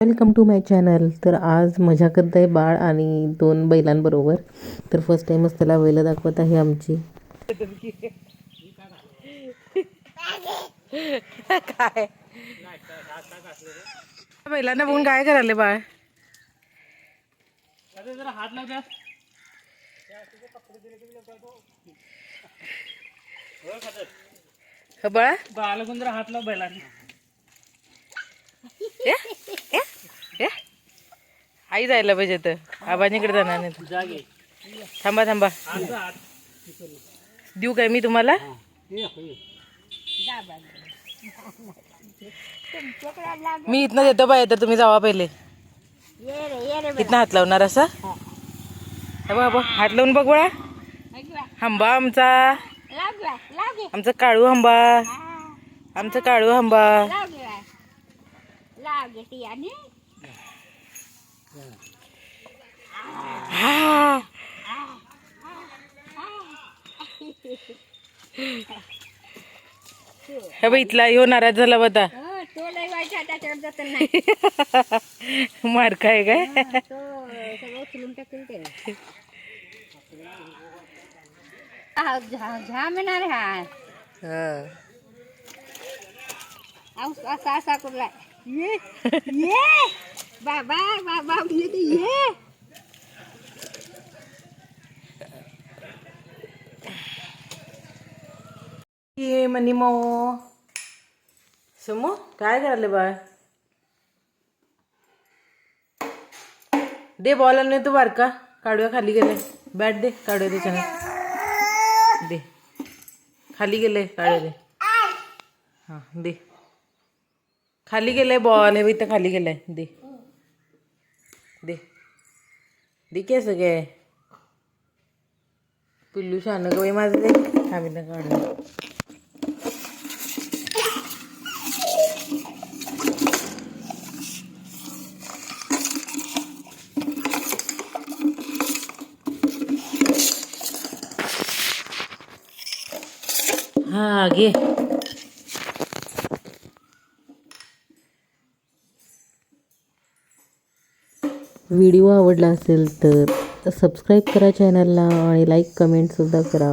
Welcome to my channel तर आज मजा करत आहे बाळ आणि दोन बैलांबरोबर. तर फर्स्ट टाईमच त्याला बैल दाखवत आहे आमची. काय? बैलांना बघून काय करायले बाळ? ह बाळा बाळाला जरा हात लाव बैलांनी? आई जायला पाहिजे तर. आबाजीकडे जाणार नाही थांबा थांबा. देऊ काय मी तुम्हाला? मी इथनं देतो बाय तर तुम्ही जावा पहिले. इथनं हात लावणार असा? हे. बघ बघ हात लावून बघ बळा. हंबा आमचा. आमचा काळू हंबा. आमचा काळू हंबा. हा. बघ इथला ह्यो नाराज झाला नाही. मार काय? काय झाम येणार हा असा असा ये. बाबा बाबा म्हणजे ते ये ये मनी मो समो काय करायले बाळ दे बॉल आणि तू बारका काढूया खाली गेले बॅट दे काढूया त्याच्यानं दे खाली गेले काढूया दे हां दे खाली गेले बॉल हे इथं खाली गेलाय दे दे। दे के। सगळे पिल्लू शान ग बाई माझं दे काढूया हा। घे व्हिडिओ आवडला असेल तर सबस्क्राईब करा चॅनलला आणि लाईक कमेंटसुद्धा करा.